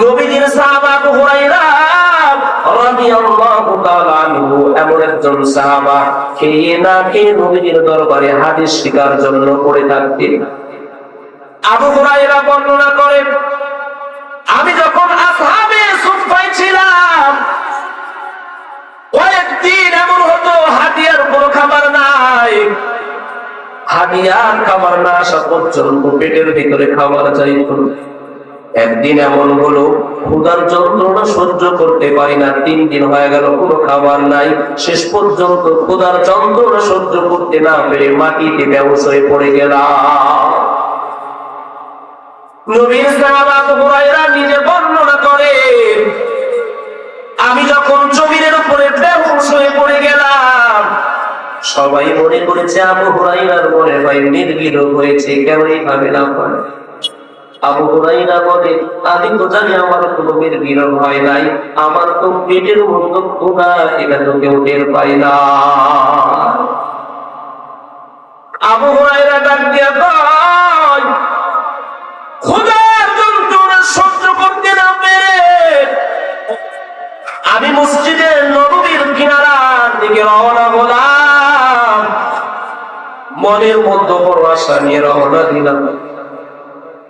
নবীজির সাহাবা আবু এমন একজন সাহাবা খেয়ে না দরবারে শিকার জন্য আবু বর্ণনা করেন আমি যখন ছিলাম, কয়েকদিন এমন হতো হাতিয়ার কোনো খাবার নাই। হাতিয়ার খাবার না আসা পর্যন্ত পেটের ভিতরে খাবার চাইত। একদিন এমন হলো, ক্ষুধার যন্ত্রণা সহ্য করতে পারি না। তিন দিন হয়ে গেল, কোনো খাবার নাই। শেষ পর্যন্ত ক্ষুধার যন্ত্রণা সহ্য করতে না পেরে মাটিতে ব্যবস হয়ে পড়ে গেলাম। নবীর নিজে বর্ণনা করেন, আমি যখন জমিনের উপরে বেহুশ পড়ে গেলাম, সবাই মনে করেছে আবু আবু হুরাইরা বলে, আমি তো জানি আমার কোনো হয় নাই। আমার তো পেটের মতো ক্ষুধা এটা তো কেউ টের পাই না। আবু হুরাইরা ডাক দিয়া যন্ত্রণা সহ্য করতে না পেরে আমি মসজিদের নবীর কিনারার দিকে রওনা হলাম। মনের মধ্যে বড় আশা নিয়ে রওনা দিলাম।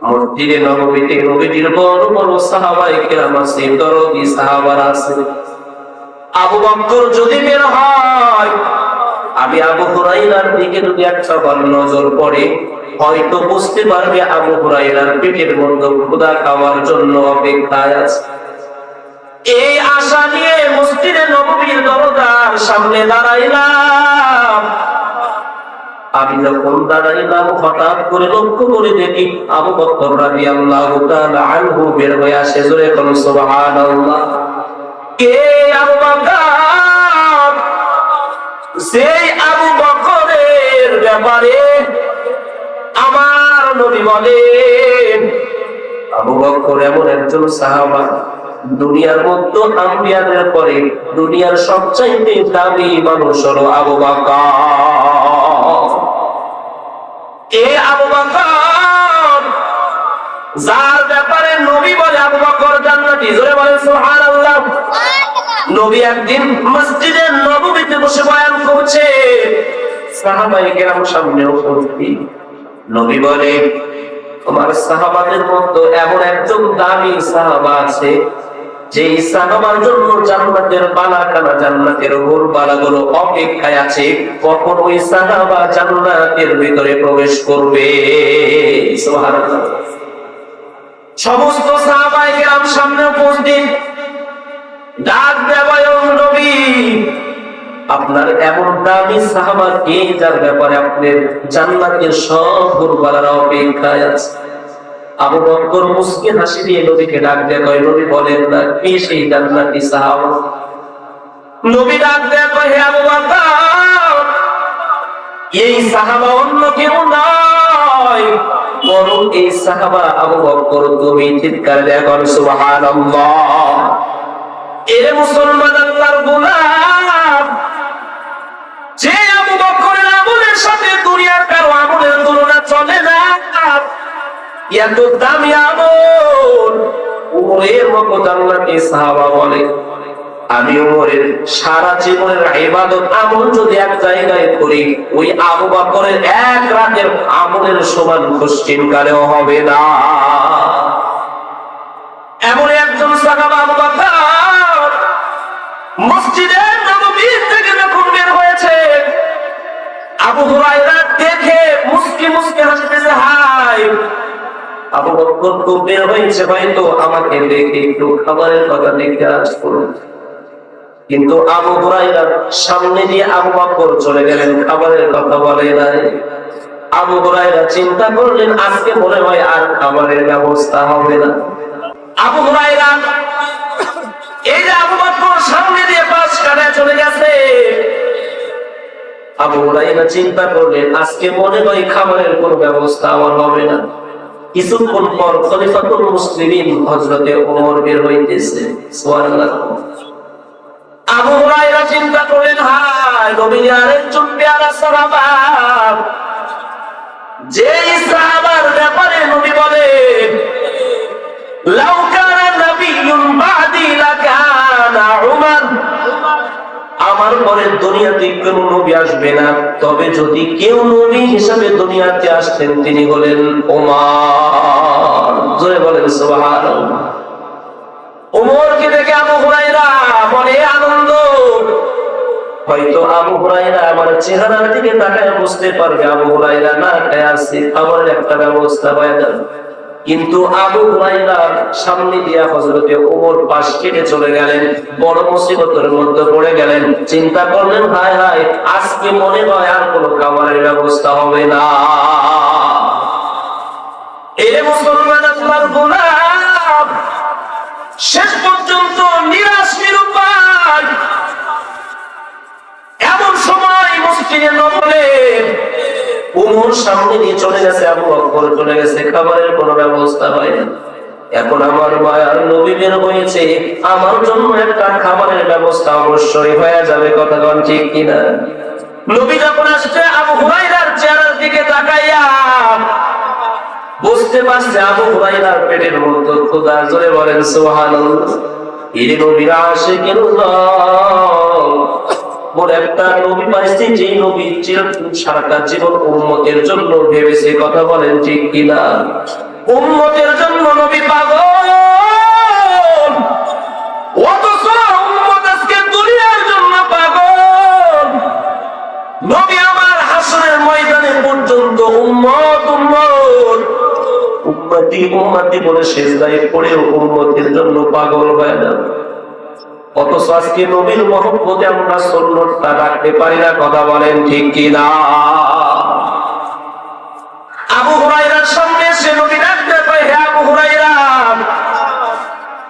মসজিদে নবীতে নবীজির বড় বড় সাহাবাই কেরাম আছে, দরদি সাহাবার আছে। আবু বকর যদি বের হয়, আমি আবু হুরাইরার দিকে যদি একটা বার নজর পড়ে, হয়তো বুঝতে পারবে আবু হুরাইরার পেটের মধ্যে ক্ষুধা খাওয়ার জন্য অপেক্ষায় আছে। এই আশা নিয়ে মসজিদে নববীর দরজার সামনে দাঁড়াইলাম। আমি যখন দাঁড়াইলাম হঠাৎ করে লক্ষ্য করে দেখি আবু বকর রাদিয়াল্লাহু তাআলা আনহু বের হয়ে আসে, জোরে কোন কে সেই আবু বকরের ব্যাপারে আমার নবী বলেন, আবু বকর এমন একজন সাহাবা, দুনিয়ার মধ্যে আম্বিয়াদের পরে দুনিয়ার সবচাইতে দামি মানুষ হলো আবু বকর আবু বকর, যার ব্যাপারে নবী বলে আবু বকর জান্নাতি। জোরে বলেন, সুবহানাল্লাহ। নবী একদিন মসজিদের নববীতে বসে বয়ান করছে। সাহাবায়ে কেরাম সামনে উপস্থিত। নবী বলে, তোমার সাহাবাদের মধ্যে এমন একজন দামি সাহাবা আছে যে জন্য জান্নাতের জান্নাতের গোল বালাগুলো অপেক্ষায় আছে, কখন ওই সাহাবা জান্নাতের ভিতরে প্রবেশ করবে। সমস্ত সাহাবায়ে কেরাম সামনে উপস্থিত। ডাক নবী, আপনার এমন দামি সাহাবা কে যার ব্যাপারে আপনার জান্নাতের সব গুরবালার অপেক্ষায় আছে? আবু বকর মুসকে হাসি দিয়ে ডাক দেয় কয় বলেন না সেই জান্নাতি নবী ডাক দেয় কয়, হে আবু বকর, এই সাহাবা অন্য কেউ নয়। বরং এই সাহাবা আবু বকর তুমি চিৎকার দেয় কর সুবহানাল্লাহ। মুসলমান আল্লাহর গোলাম এত দামি আমল উমরের মতো জান্নাতি সাহাবা বলে, আমি উমরের সারা জীবনের ইবাদত আমল যদি এক জায়গায় করি, ওই আবু বকরের এক রাতের আমলের সমান পশ্চিম কালেও হবে না। এমন একজন সাহাবা আবু বকর মসজিদের নববীর থেকে যখন বের হয়েছে, আবু হুরায়রা দেখে মুস্কি মুস্কি হাসতেছে, হাই আবু বকর তো বের হয়েছে আমাকে দেখে একটু খাবারের কথা আসব। কিন্তু আবু হুরায়রার সামনে দিয়ে আবু বকর চলে গেলেন, খাবারের কথা বলে নাই। আবু হুরায়রা চিন্তা করলেন, আজকে মনে হয় আর খাবারের ব্যবস্থা হবে না। আবু হুরায়রা এই যে আবু বকর সামনে দিয়ে পাঁচ কাটায় চলে গেছে। আবু হুরায়রা চিন্তা করলেন, আজকে মনে হয় খাবারের কোনো ব্যবস্থা আমার হবে না। কিছুক্ষণ পর খলিফাতুল মুসলিমিন হযরতে ওমর বের হইতেছে। সুবহানাল্লাহ। আবু হুরায়রা চিন্তা করেন হায় নবীর আরেকজন পেয়ারা সাহাবা। যে সাহাবার ব্যাপারে নবী আমার দুনিয়াতে কোন নবী আসবে না। তবে যদি কেউ নবী হিসাবে দুনিয়াতে আসতেন, তিনি হলেন ওমার। জোরে বলেন, সুবহানাল্লাহ। ওমরকে দেখে আবু হুরাইরা মনে আনন্দ। হয়তো আবু হুরাইরা আমার চেহারার দিকে তাকায় বুঝতে পারবে, আবু হুরাইরা না, খায় আছে খাবারের একটা ব্যবস্থা হয়ে যাবে। কিন্তু আবু হুরাইরার সামনে দিয়া হজরতে ওমর পাশ কেটে চলে গেলেন, বড় মুসিবতের মধ্যে পড়ে গেলেন। চিন্তা করলেন, হায় হায়, আজকে মনে হয় আর কোনো খাবারের ব্যবস্থা হবে না। এ মুসলমান আল্লাহর গোলাম, শেষ পর্যন্ত নিরাশ নিরুপায় এমন সময় মসজিদে নবলে উমর সামনে দিয়ে চলে গেছে আবু বকর, চলে গেছে। খাবারের কোনো ব্যবস্থা হয় না। এখন আমার মায়ার নবী বের হয়েছে। আমার জন্য একটা খাবারের ব্যবস্থা অবশ্যই হয়ে যাবে, কথা কোন ঠিক কিনা? নবী যখন আসছে, আবু হুরাইরার চেহারার দিকে তাকাইয়া বুঝতে পারছে আবু হুরাইরার পেটের মধ্যে খোদা জোরে বলেন, সুবহানাল্লাহ। এই নবীর আশিকের মোর একটা সারাটা জীবন জন্য ভেবেছে কথা বলেন ঠিক কিনা? উম্মতের জন্য নবী পাগল। অথচ উম্মত নবী আমার হাসনের ময়দানে বলে শেষদায় পড়েও উম্মতের জন্য পাগল হয়ে যাবে অথচ আজকে নবীর মহব্বতে আমরা রাখতে পারি না, কথা বলেন ঠিক আবু হুরাইরার সামনে নবী হে আবু হুরাইরা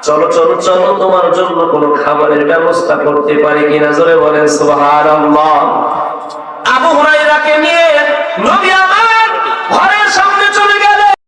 চলো চলো চলো, তোমার জন্য কোনো খাবারের ব্যবস্থা করতে পারি কিনা? জোরে বলেন, সুবহানাল্লাহ। আবু হুরাইরাকে নিয়ে নবী আমার ঘরের সামনে চলে গেল।